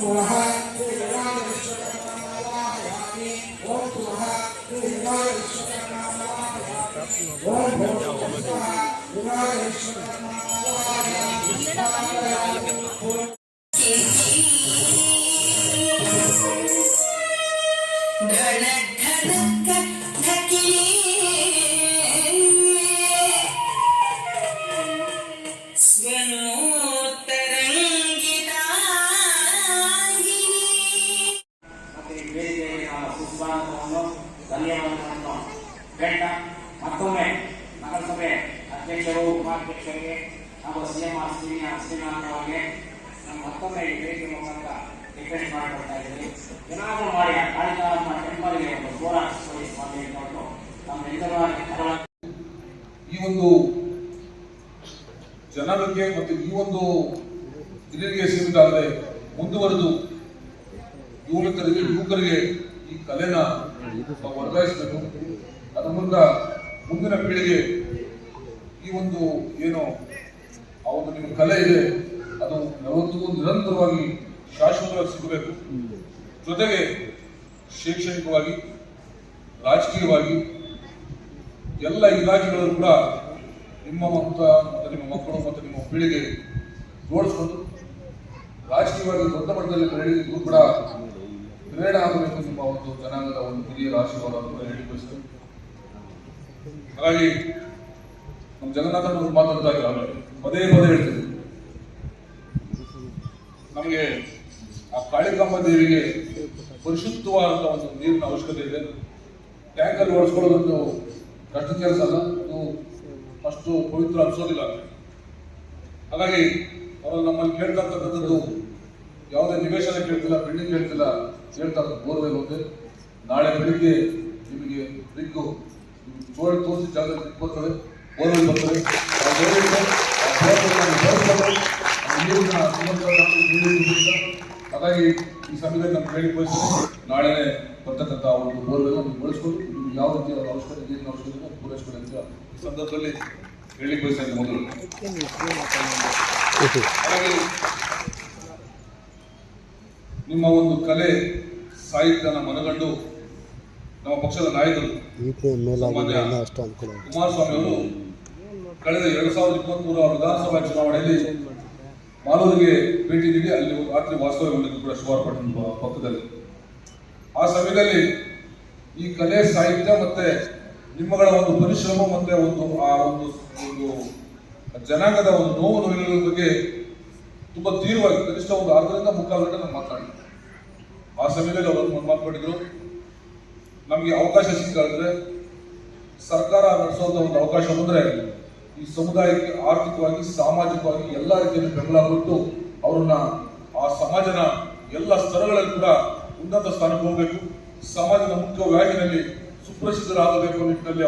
पुनः दुर्गाय विश्वकर्मायामि ॐ पुनः दुर्गाय विश्वकर्मायामि ॐ पुनः दुर्गाय विश्वकर्मायामि ನಾವು ಸುಸ್ವಾಗತವನ್ನು ಧನ್ಯವಾದಗಳನ್ನು ಹೇಳ್ತಾ ಮತ್ತೊಮ್ಮೆ ನಗರಸಭೆ ಅಧ್ಯಕ್ಷರು, ಉಪಾಧ್ಯಕ್ಷರಿಗೆ ಹಾಗೂ ಸಿಎಂ ಶ್ರೀನಿವಾಸ ಶ್ರೀನಾಥ್ ಅವರಿಗೆ ನಾನು ಮತ್ತೊಮ್ಮೆ ಈ ಭೇಟಿ ಮುಖಾಂತರ ರಿಕ್ವೆಸ್ಟ್ ಮಾಡಿಕೊಡ್ತಾ ಇದ್ದೀನಿ. ಏನಾದರೂ ಮಾಡಿ ಆ ಕಾಳಿಕಾರಮ್ಮ ಟೆಂಪಲ್ಗೆ ಒಂದು ಹೋರಾಟ ಸ್ವಾಮಿ ಹೇಳ್ಕೊಂಡು ನಮ್ಮೆಲ್ಲರ ಈ ಒಂದು ಜನರಿಗೆ ಮತ್ತು ಈ ಒಂದು ಹಿರಿಯರಿಗೆ ಸೀಮಿತ ಮುಂದುವರೆದು ಯುವಕರಿಗೆ ಯುವಕರಿಗೆ ಈ ಕಲೆನ ನಾವು ವರ್ಗಾಯಿಸಬೇಕು. ಅದ ಮೂಲಕ ಮುಂದಿನ ಪೀಳಿಗೆ ಈ ಒಂದು ಏನು ಆ ಒಂದು ನಿಮ್ಮ ಕಲೆ ಇದೆ, ಅದು ಯಾವತ್ತಿಗೂ ನಿರಂತರವಾಗಿ ಶಾಶ್ವತವಾಗಿ ಸಿಗಬೇಕು. ಜೊತೆಗೆ ಶೈಕ್ಷಣಿಕವಾಗಿ, ರಾಜಕೀಯವಾಗಿ ಎಲ್ಲ ಇಲಾಖೆಗಳಲ್ಲೂ ಕೂಡ ನಿಮ್ಮ ಮತ್ತು ಮತ್ತು ನಿಮ್ಮ ಮಕ್ಕಳು ಮತ್ತು ನಿಮ್ಮ ಪೀಳಿಗೆ ಜೋಡಿಸ್ಕೊಂಡು ರಾಜಕೀಯವಾಗಿ ದೊಡ್ಡ ಮಟ್ಟದಲ್ಲಿ ಬೆಳೆಯುವುದು ಕೂಡ ಪ್ರೇರಣೆ ಆಗಬೇಕು ನಿಮ್ಮ ಒಂದು ಜನಾಂಗದ ಒಂದು ಹಿರಿಯರ ಆಶೀರ್ವಾದ ಅಂತ ಹೇಳಿ ಬಯಸ್ತೇನೆ ಹಾಗಾಗಿ ನಮ್ಮ ಜಗನ್ನಾಥನ ಇದ್ದಾರೆ ಆಮೇಲೆ ಪದೇ ಪದೇ ಹೇಳ್ತೀವಿ ನಮಗೆ ಆ ಕಾಳಿಕಮ್ಮ ದೇವಿಗೆ ಪರಿಶುದ್ಧವಾದಂಥ ಒಂದು ನೀರಿನ ಅವಶ್ಯಕತೆ ಇದೆ. ಟ್ಯಾಂಕರ್ ಓಡಿಸ್ಕೊಳ್ಳೋದೊಂದು ಕಷ್ಟ ಕೆಲಸ ಅಲ್ಲ. ಅದು ಅಷ್ಟು ಪವಿತ್ರ ಅನ್ಸೋದಿಲ್ಲ. ಹಾಗಾಗಿ ಅವರು ನಮ್ಮಲ್ಲಿ ಕೇಳ್ತಕ್ಕಂಥದ್ದು ಯಾವುದೇ ನಿವೇಶನ ಕೇಳ್ತಿಲ್ಲ ಬಿಲ್ಡಿಂಗ್ ಕೇಳ್ತಿಲ್ಲ ಕೇಳ್ತಾ ಇರೋದು ಬೋರ್ವೆಲ್ ಒಂದೇ ನಾಳೆ ಬೆಳಿಗ್ಗೆ ನಿಮಗೆ ರಿಗ್ಗು ಚೋಳಿ ತೋರಿಸಿ ಜಾಗ ಬರ್ತದೆ. ಬೋರ್ವೆಲ್ ಬರ್ತದೆ. ಹಾಗಾಗಿ ಈ ಸಮಯದಲ್ಲಿ ನಮ್ಮ ಹೇಳಿ ಬಯಸ್ತೇನೆ ನಾಳೆ ಬರ್ತಕ್ಕಂಥ ಒಂದು ಬೋರ್ವೆಲ್ ನೀವು ಬಳಸ್ಕೊಂಡು ನಿಮ್ಗೆ ಯಾವ ರೀತಿಯ ಅವಶ್ಯಕತೆ ನೀರಿನ ಅವಶ್ಯಕತೆ ಪೂರೈಸ್ಕೊಳ್ಳಿ ಅಂತ ಈ ಸಂದರ್ಭದಲ್ಲಿ ಹೇಳಿ ಬಯಸ್ತೇನೆ ಮೊದಲು. ಹಾಗಾಗಿ ನಿಮ್ಮ ಒಂದು ಕಲೆ ಸಾಹಿತ್ಯನ ಮನಗಂಡು ನಮ್ಮ ಪಕ್ಷದ ನಾಯಕರು ಕುಮಾರಸ್ವಾಮಿ ಅವರು ಕಳೆದ ಎರಡು ಸಾವಿರದ ಇಪ್ಪತ್ಮೂರ ವಿಧಾನಸಭಾ ಚುನಾವಣೆಯಲ್ಲಿ ಮಾಲೂರಿಗೆ ಭೇಟಿ ನೀಡಿ ಅಲ್ಲಿ ರಾತ್ರಿ ವಾಸ್ತವ್ಯ ಹೊಂದಿದ್ದು ಕೂಡ ಶಿವಾರಪಟ್ಟಣ ಪಕ್ಕದಲ್ಲಿ. ಆ ಸಮಯದಲ್ಲಿ ಈ ಕಲೆ ಸಾಹಿತ್ಯ ಮತ್ತೆ ನಿಮ್ಮಗಳ ಒಂದು ಪರಿಶ್ರಮ ಮತ್ತೆ ಒಂದು ಆ ಒಂದು ಒಂದು ಜನಾಂಗದ ಒಂದು ನೋವು ನೋವಿನ ಬಗ್ಗೆ ತುಂಬಾ ತೀವ್ರವಾಗಿ ಕನಿಷ್ಠ ಒಂದು ಅರ್ಧದಿಂದ ಮುಕ್ಕಾಲು ಗಂಟೆ ನಾನು ಮಾತನಾಡಿದ್ದೆ ಆ ಸಮಯದಲ್ಲಿ ಅವರು ಒಂದು ಮಾತನಾಡಿದ್ರು ನಮಗೆ ಅವಕಾಶ ಸಿಕ್ಕಾದ್ರೆ ಸರ್ಕಾರ ನಡೆಸೋದ ಒಂದು ಅವಕಾಶ ಬಂದ್ರೆ ಈ ಸಮುದಾಯಕ್ಕೆ ಆರ್ಥಿಕವಾಗಿ, ಸಾಮಾಜಿಕವಾಗಿ ಎಲ್ಲ ರೀತಿಯಲ್ಲಿ ಬೆಂಬಲ ಕೊಟ್ಟು ಅವರನ್ನ ಆ ಸಮಾಜನ ಎಲ್ಲ ಸ್ತರಗಳಲ್ಲಿ ಕೂಡ ಉನ್ನತ ಸ್ಥಾನಕ್ಕೆ ಹೋಗಬೇಕು. ಸಮಾಜದ ಮುಖ್ಯ ವ್ಯಾಜಿನಲ್ಲಿ ಸುಪ್ರಸಿದ್ಧರಾಗಬೇಕು ನಿಟ್ಟಿನಲ್ಲಿ